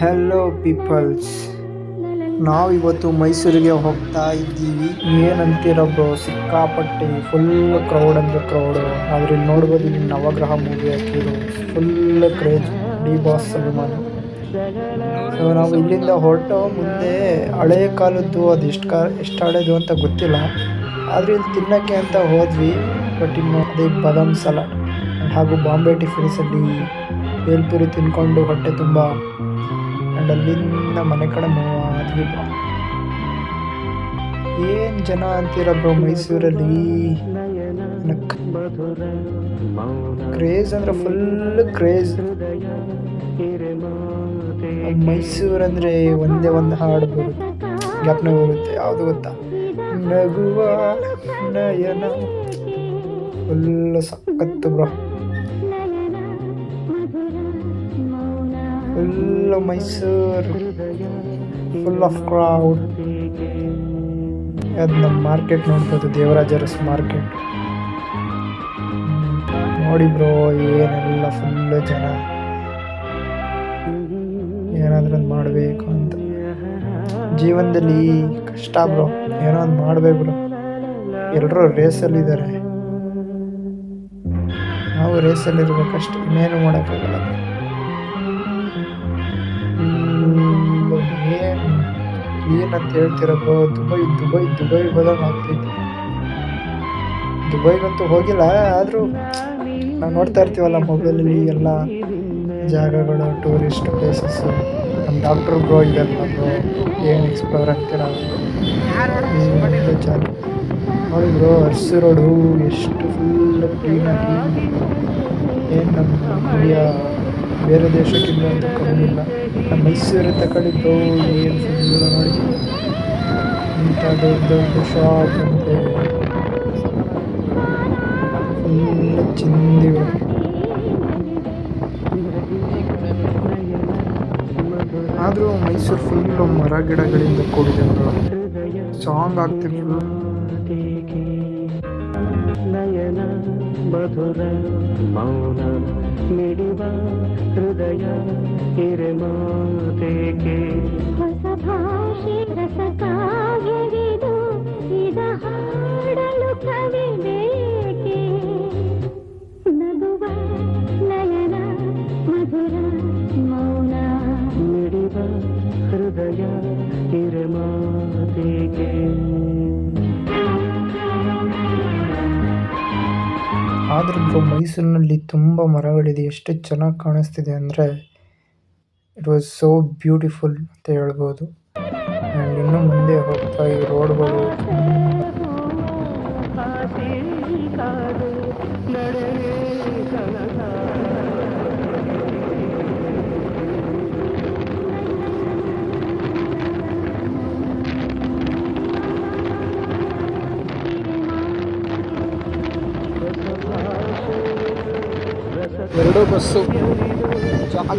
Hello people's ನಾವಿವತ್ತು ಮೈಸೂರಿಗೆ ಹೋಗ್ತಾ ಇದ್ದೀವಿ. ಏನಂತೀರ ಬ್ರೋ? ಸಿಕ್ಕಾಪಟ್ಟೆ ಫುಲ್ ಕ್ರೌಡ್ ಅಂದರೆ ಕ್ರೌಡ್ ಆದ್ರೆ ನೋಡ್ಬೋದು ಇಲ್ಲಿ ನವಗ್ರಹ ಮೂವಿ ಹಾಕಿರು ಫುಲ್ ಕ್ರೇಜ್ ಡಿ ಬಾಸ್ ಅಭಿಮಾನಿ. ಸೊ ನಾವು ಇಲ್ಲಿಂದ ಹೊರಟು ಮುಂದೆ ಹಳೆ ಕಾಲದ್ದು ಅದು ಎಷ್ಟು ಕಾ, ಎಷ್ಟು ಹಳೇದು ಅಂತ ಗೊತ್ತಿಲ್ಲ. ಆದರೆ ಇಲ್ಲಿ ತಿನ್ನೋಕ್ಕೆ ಅಂತ ಹೋದ್ವಿ. ಬಟ್ ಇನ್ನು ಅದೇ ಬದಾಮ್ ಸಲಾಡ್ ಹಾಗೂ ಬಾಂಬೆ ಟಿಫಿನ್ಸಲ್ಲಿ ಬೇಲ್ಪುರಿ ತಿನ್ಕೊಂಡು ಹೊಟ್ಟೆ ತುಂಬ ಆ್ಯಂಡ್ ಅಲ್ಲಿಂದ ಮನೆ ಕಡೆ ಮೂವ್ ಆದ್ವಿ ಬ್ರೋ. ಏನು ಜನ ಅಂತೀರ ಬ್ರೋ ಮೈಸೂರಲ್ಲಿ? ಕ್ರೇಜ್ ಅಂದರೆ ಫುಲ್ ಕ್ರೇಜ್ ಮೈಸೂರು ಅಂದರೆ ಒಂದೇ ಒಂದು ಹಾಡು ಬರುತ್ತೆ ಜ್ಞಾಪನ ಬರುತ್ತೆ, ಯಾವುದು ಗೊತ್ತಾ? ನಗುವ ನಯನ. ಫುಲ್ ಸಖತ್ತು bro. Full Mysuru full of crowd ಅದು ನಮ್ಮ ಮಾರ್ಕೆಟ್ ನೋಡ್ಬೋದು ದೇವರಾಜ ಅರಸ್ ಮಾರ್ಕೆಟ್ ನೋಡಿ ಬ್ರೋ ಏನೆಲ್ಲ ಫುಲ್ ಜನ. ಏನಾದ್ರೂ ಒಂದು ಮಾಡಬೇಕು ಅಂತ. ಜೀವನದಲ್ಲಿ ಕಷ್ಟ ಬ್ರೋ ಏನೋ ಒಂದು ಮಾಡಬೇಕು ಬ್ರೋ ಎಲ್ಲರೂ ರೇಸಲ್ಲಿದ್ದಾರೆ ನಾವು ರೇಸಲ್ಲಿರ್ಬೇಕಷ್ಟು ಇನ್ನೇನು ಮಾಡೋಕ್ಕಾಗಲ್ಲ. ಏನಂತ ಹೇಳ್ತೀರ ಬ್ರೋ ದುಬೈ ದುಬೈ ದುಬೈ ಹೋದಂಗೆ ಆಗ್ತೈತಿ. ದುಬೈಗಂತೂ ಹೋಗಿಲ್ಲ, ಆದರೂ ನಾವು ನೋಡ್ತಾ ಇರ್ತೀವಲ್ಲ ಮೊಬೈಲಲ್ಲಿ ಎಲ್ಲ ಜಾಗಗಳು ಟೂರಿಸ್ಟ್ ಪ್ಲೇಸಸ್ಸು ನಮ್ಮ ಡಾಕ್ಟ್ರ್ ಬ್ರೋ ಇದೆಲ್ಲ ಬ್ರೋ ಏನು ಎಕ್ಸ್ಪ್ಲೋರ್ ಆಗ್ತೀರಾ? ಜಾಗ. ನೋಡಿ ಬ್ರೋ ಅರ್ಸು ರೋಡು, ಎಷ್ಟು ಫುಲ್ ಕ್ಲೀನಾಗಿ ಏನು ನಮ್ಮ ಇಂಡಿಯಾ ಬೇರೆ ದೇಶಕ್ಕೆ ಅಂತ ಕಮ್ಮಿಲ್ಲ ನಮ್ಮ ಮೈಸೂರು ತಗೊಂಡಿದ್ದು ಏನು ಫುಲ್ ನೋಡಿ. ಇಂಥ ದೊಡ್ಡ ದೊಡ್ಡ ಶಾಪ್ ಅಂತೆ. ಫುಲ್ ಚಿಂದಿವೆ ಆದರೂ ಮೈಸೂರು ಫುಲ್ಲು ಮರ ಗಿಡಗಳಿಂದ ಕೂಡಿದೆ ಸಾಂಗ್ ಆಗ್ತಿರ್ಲಿಲ್ಲ ನಯನ ಮಧುರ ಮೌನ ಹೃದಯ ಹಿರೆಮಾತೆಗೆ. ಹೊಸ ಭಾಷೆ ರಸ ಕಾವ್ಯವಿದು ಇದ ಹಾಡಲು ಕವಿ ಬೇಕೆ? ನಗುವ ನಯನ ಮಧುರ ಮೌನ. ಮಿಡಿವ ಹೃದಯ ಹಿರೆಮಾತೆಗೆ. ಆದರೂ ಮೈಸೂರಿನಲ್ಲಿ ತುಂಬ ಮರಗಳಿದೆ. ಎಷ್ಟು ಚೆನ್ನಾಗಿ ಕಾಣಿಸ್ತಿದೆ ಅಂದರೆ ಇಟ್ ವಾಸ್ ಸೋ ಬ್ಯೂಟಿಫುಲ್ ಅಂತ ಹೇಳ್ಬೋದು. ಆ್ಯಂಡ್ ಇನ್ನು ಮುಂದೆ ಹೋಗ್ತಾ ಈ ರೋಡ್ಗಳು ಎರಡು ಬಸ್ಸು. ಜಾಗ.